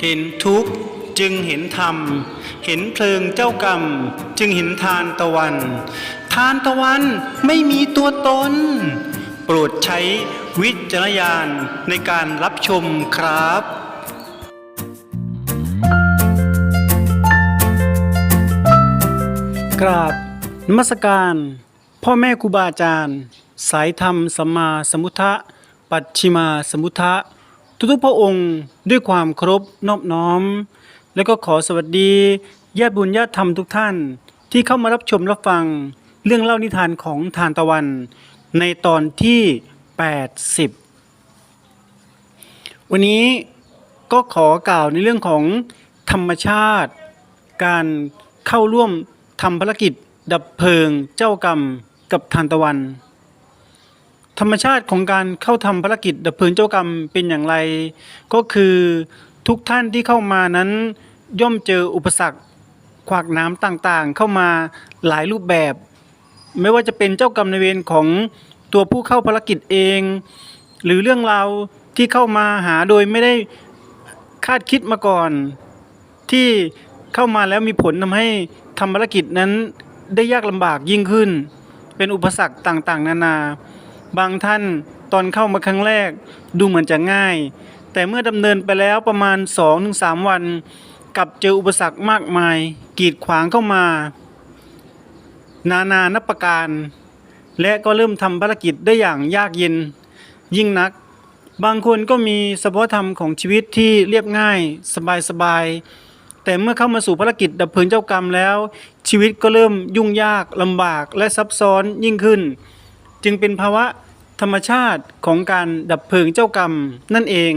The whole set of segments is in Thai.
เห็นทุกข์จึงเห็นธรรม เห็นเพลิงเจ้ากรรม จึงเห็นทานตะวัน ทานตะวันไม่มีตัวตน โปรดใช้วิจารณญาณในการรับชมครับกราบนมัสการ พ่อแม่ครูบาอาจารย์ สายธรรมสัมมาสมุทะปัจฉิมาสมุทะ ทุกๆพระองค์ด้วยความเคารพนอบน้อม และก็ขอสวัสดีญาติบุญญาติธรรมทุกท่าน ที่เข้ามารับชมรับฟัง เรื่องเล่านิทานของทานตะวัน ในตอนที่ 80 วันนี้ก็ขอกล่าวในเรื่องของธรรมชาติ การเข้าร่วมทำภารกิจดับเพลิงเจ้ากรรมกับทานตะวัน ธรรมชาติของการเข้าทำภารกิจดับเพลิงเจ้ากรรมเป็นอย่างไร ก็คือทุกท่านที่เข้ามานั้น ย่อมเจออุปสรรคขวากหน้ำต่างๆ เข้ามาหลายรูปแบบ ไม่ว่าจะเป็นเจ้ากรรมในเวรของตัวผู้เข้าภารกิจเอง หรือเรื่องราวที่เข้ามาหาโดยไม่ได้คาดคิดมาก่อน ที่เข้ามาแล้วมีผลทำให้ทำภารกิจนั้นได้ยากลำบากยิ่งขึ้น เป็นอุปสรรคต่างๆ นานา บางท่านตอนเข้ามาครั้งแรกดูเหมือนจะง่าย แต่เมื่อดำเนินไปแล้วประมาณ 2-3 วัน กลับเจออุปสรรคมากมาย กีดขวางเข้ามา นานานับประการ และก็เริ่มทำภารกิจได้อย่างยากเย็น ยิ่งนัก บางคนก็มีสภาวธรรมของชีวิตที่เรียบง่าย สบายๆแต่เมื่อเข้ามาสู่ภารกิจดับเพลิงเจ้ากรรมแล้ว ชีวิตก็เริ่มยุ่งยากลำบากและซับซ้อนยิ่งขึ้น จึงเป็นภาวะธรรมชาติของการดับเพลิงเจ้ากรรมนั่นเอง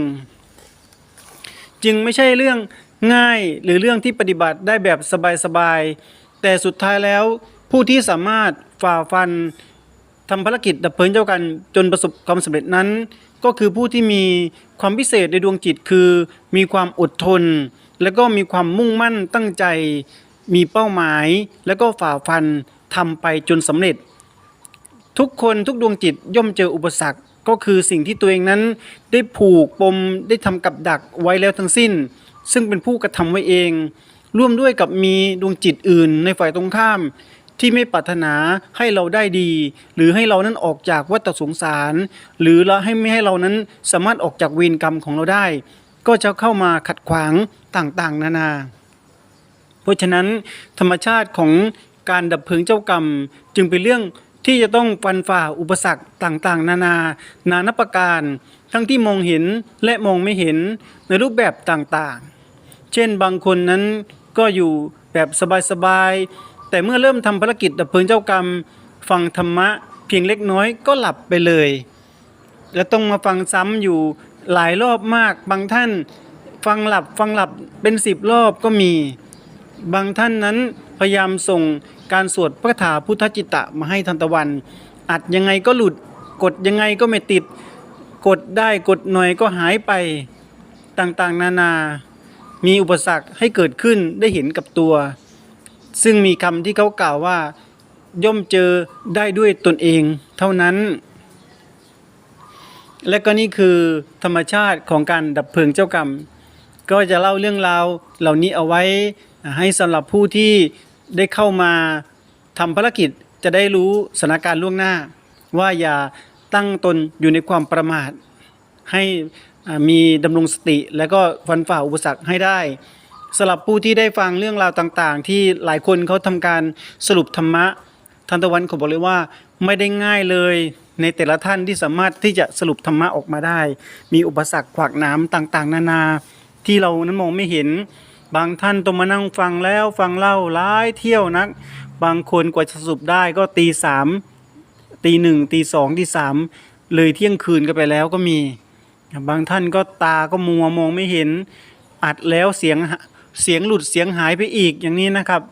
จึงไม่ใช่เรื่องง่ายหรือเรื่องที่ปฏิบัติได้แบบสบายๆแต่สุดท้ายแล้วผู้ที่สามารถฝ่าฟันทำภารกิจดับเพลิงเจ้ากันจนประสบความสำเร็จนั้น ก็คือผู้ที่มีความพิเศษในดวงจิตคือ มีความอดทน และก็มีความมุ่งมั่นตั้งใจ มีเป้าหมาย และก็ฝ่าฟันทำไปจนสำเร็จ ทุกคนทุกดวงจิตย่อมเจออุปสรรคก็คือสิ่งที่ตัวเองนั้นได้ผูกปมได้ทำกับดักไว้แล้วทั้งสิ้น ซึ่งเป็นผู้กระทำไว้เอง ร่วมด้วยกับมีดวงจิตอื่นในฝ่ายตรงข้าม ที่ไม่ปรารถนาให้เราได้ดี หรือให้เรานั้นออกจากวัฏสงสาร หรือละให้ไม่ให้เรานั้นสามารถออกจากเวรกรรมของเราได้ ก็จะเข้ามาขัดขวางต่างๆ นานา เพราะฉะนั้นธรรมชาติของการดับเพลิงเจ้ากรรมจึงเป็นเรื่อง ที่จะต้องฟันฝ่าอุปสรรคต่างๆ นานา นานับประการ ทั้งที่มองเห็นและมองไม่เห็นในรูปแบบต่างๆ เช่นบางคนนั้นก็อยู่แบบสบายๆ แต่เมื่อเริ่มทำภารกิจดับเพลิงเจ้ากรรม ฟังธรรมะเพียงเล็กน้อยก็หลับไปเลย และต้องมาฟังซ้ำอยู่หลายรอบมาก บางท่านฟังหลับฟังหลับเป็นสิบรอบก็มี บางท่านนั้น พยายามส่งการสวดพระคาถาพุทธจิตตะมาให้ทันตะวัน อัดยังไงก็หลุดกดยังไงก็ไม่ติด กดได้กดหน่อยก็หายไปต่างๆ นานา มีอุปสรรคให้เกิดขึ้นได้เห็นกับตัว ซึ่งมีคำที่เขากล่าวว่า ย่อมเจอได้ด้วยตนเองเท่านั้น และก็นี่คือธรรมชาติของการดับเพลิงเจ้ากรรม ก็จะเล่าเรื่องราวเหล่านี้เอาไว้ ให้สำหรับผู้ที่ได้เข้ามาทำภารกิจจะได้รู้สถานการณ์ล่วงหน้า ว่าอย่าตั้งตนอยู่ในความประมาท ให้มีดำรงสติ และก็ฟันฝ่าอุปสรรคให้ได้สำหรับผู้ที่ได้ฟังเรื่องราวต่างๆ ที่หลายคนเขาทำการสรุปธรรมะทันตะวันเขาบอกเลยว่าไม่ได้ง่ายเลยในแต่ละท่านที่สามารถที่จะสรุปธรรมะออกมาได้ มีอุปสรรคขวากหน้ำต่างๆ นานาที่เรานั้นมองไม่เห็น บางท่านต้องมานั่งฟังแล้วฟังเล่าหลายเที่ยวนัก บางคนกว่าจะสรุปได้ก็ตีสามตีหนึ่งตีสองตีสามเลยเที่ยงคืนกันไปแล้วก็มี บางท่านก็ตาก็มัวมองไม่เห็น อัดแล้วเสียงเสียงหลุดเสียงหายไปอีกอย่างนี้นะครับ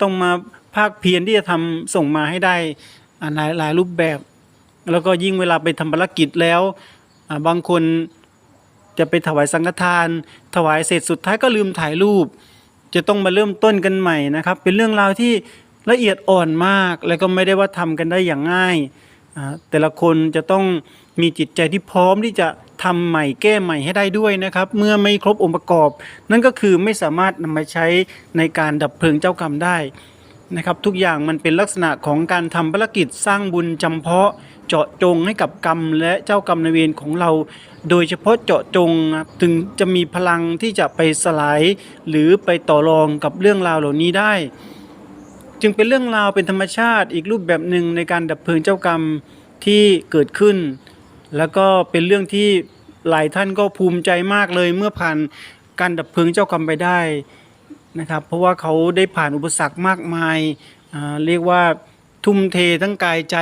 ต้องมาภาคเพียรที่จะทำส่งมาให้ได้หลายหลายรูปแบบ แล้วก็ยิ่งเวลาไปทำภารกิจแล้วบางคน จะไปถวายสังฆทาน ถวายเสร็จสุดท้ายก็ลืมถ่ายรูป จะต้องมาเริ่มต้นกันใหม่นะครับ เป็นเรื่องราวที่ละเอียดอ่อนมาก แล้วก็ไม่ได้ว่าทำกันได้อย่างง่ายอ่าแต่ละคนจะต้องมีจิตใจที่พร้อมที่จะทำใหม่แก้ใหม่ให้ได้ด้วยนะครับ เมื่อไม่ครบองค์ประกอบ นั่นก็คือไม่สามารถนำมาใช้ในการดับเพลิงเจ้ากรรมได้ นะครับทุกอย่างมันเป็นลักษณะของการทำภารกิจสร้างบุญจำเพาะเจาะจงให้กับกรรมและเจ้ากรรมนายเวรของเรา โดยเฉพาะเจาะจงครับถึงจะมีพลังที่จะไปสลาย หรือไปต่อรองกับเรื่องราวเหล่านี้ได้ จึงเป็นเรื่องราวเป็นธรรมชาติอีกรูปแบบหนึ่งในการดับเพลิงเจ้ากรรมที่เกิดขึ้น แล้วก็เป็นเรื่องที่หลายท่านก็ภูมิใจมากเลยเมื่อผ่านการดับเพลิงเจ้ากรรมไปได้ นะครับ เพราะว่าเขาได้ผ่านอุปสรรคมากมายอ่าเรียกว่าทุ่มเททั้งกายใจ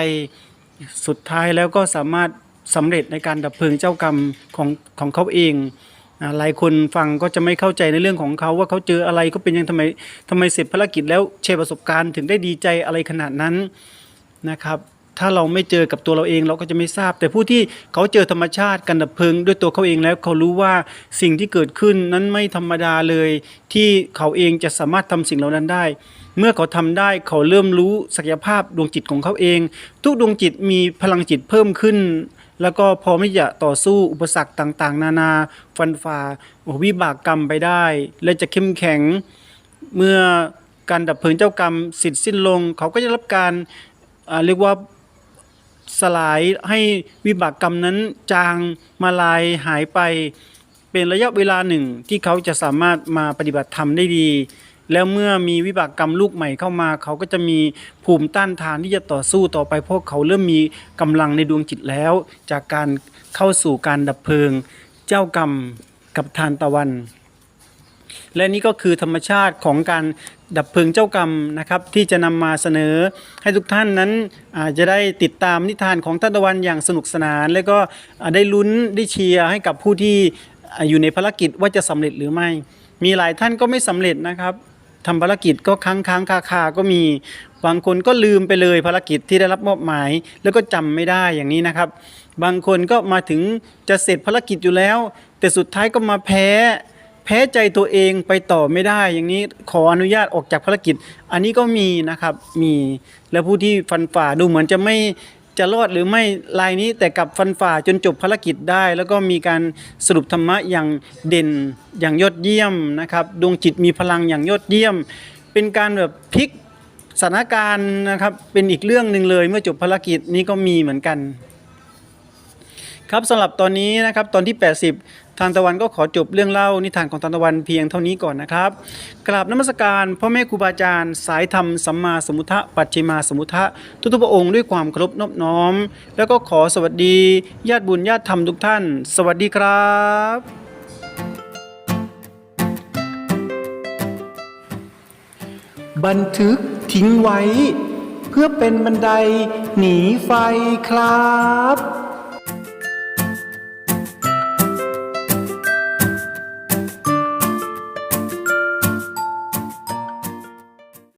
สุดท้ายแล้วก็สามารถสำเร็จในการดับเพลิงเจ้ากรรมของของเขาเองหลายคนฟังก็จะไม่เข้าใจในเรื่องของเขาว่าเขาเจออะไรก็เป็นยังทำไมทำไมเสร็จภารกิจแล้วแชร์ประสบการณ์ถึงได้ดีใจอะไรขนาดนั้นนะครับ ถ้าเราไม่เจอกับตัวเราเองเราก็จะไม่ทราบ แต่ผู้ที่เขาเจอธรรมชาติการดับเพลิงด้วยตัวเขาเองแล้วเขารู้ว่าสิ่งที่เกิดขึ้นนั้นไม่ธรรมดาเลย ที่เขาเองจะสามารถทำสิ่งเหล่านั้นได้ เมื่อเขาทำได้เขาเริ่มรู้ศักยภาพดวงจิตของเขาเอง ทุกดวงจิตมีพลังจิตเพิ่มขึ้น แล้วก็พร้อมที่จะต่อสู้อุปสรรคต่างๆ นานาฟันฝ่าวิบากกรรมไปได้ และจะเข้มแข็งเมื่อการดับเพลิงเจ้ากรรมสิ้นสิ้นลง เขาก็จะรับการเรียกว่า สลายให้วิบากกรรมนั้นจางมาลายหายไป เป็นระยะเวลาหนึ่งที่เขาจะสามารถมาปฏิบัติธรรมได้ดี แล้วเมื่อมีวิบากกรรมลูกใหม่เข้ามา เขาก็จะมีภูมิต้านทานที่จะต่อสู้ต่อไปเพราะเขาเริ่มมีกำลังในดวงจิตแล้ว จากการเข้าสู่การดับเพลิง เจ้ากรรมกับทานตะวัน และนี่ก็คือธรรมชาติของการ ดับเพลิงเจ้ากรรมนะครับที่จะนำมาเสนอให้ทุกท่านนั้นอาจจะได้ติดตามนิทานของท่านตะวันอย่างสนุกสนาน แล้วก็ได้ลุ้นได้เชียร์ให้กับผู้ที่อยู่ในภารกิจว่าจะสำเร็จหรือไม่ มีหลายท่านก็ไม่สำเร็จนะครับทำภารกิจก็ค้างค้างคาคาก็มีบางคนก็ลืมไปเลยภารกิจที่ได้รับมอบหมาย แล้วก็จำไม่ได้อย่างนี้นะครับ บางคนก็มาถึงจะเสร็จภารกิจอยู่แล้ว แต่สุดท้ายก็มาแพ้ แพ้ใจตัวเองไปต่อไม่ได้ อย่างนี้ขออนุญาตออกจากภารกิจ อันนี้ก็มีนะครับมีแล้วผู้ที่ฟันฝ่าดูเหมือนจะไม่จะรอดหรือไม่ลายนี้แต่กลับฟันฝ่าจนจบภารกิจได้ แล้วก็มีการสรุปธรรมะอย่างเด่นอย่างยอดเยี่ยมนะครับ ดวงจิตมีพลังอย่างยอดเยี่ยม เป็นการแบบพลิกสถานการณ์นะครับเป็นอีกเรื่องหนึ่งเลยเมื่อจบภารกิจนี้ก็มีเหมือนกัน ครับสำหรับตอนนี้นะครับตอนที่ 80 ทางตะวันก็ขอจบเรื่องเล่านิทานของทางตะวันเพียงเท่านี้ก่อนนะครับกราบนมัสการพ่อแม่ครูบาอาจารย์สายธรรมสัมมาสมุทะปัจฉิมาสมุทะทุกๆพระองค์ด้วยความเคารพนอบน้อม แล้วก็ขอสวัสดีญาติบุญญาติธรรมทุกท่าน สวัสดีครับบันทึกทิ้งไว้ เพื่อเป็นบันไดหนีไฟครับ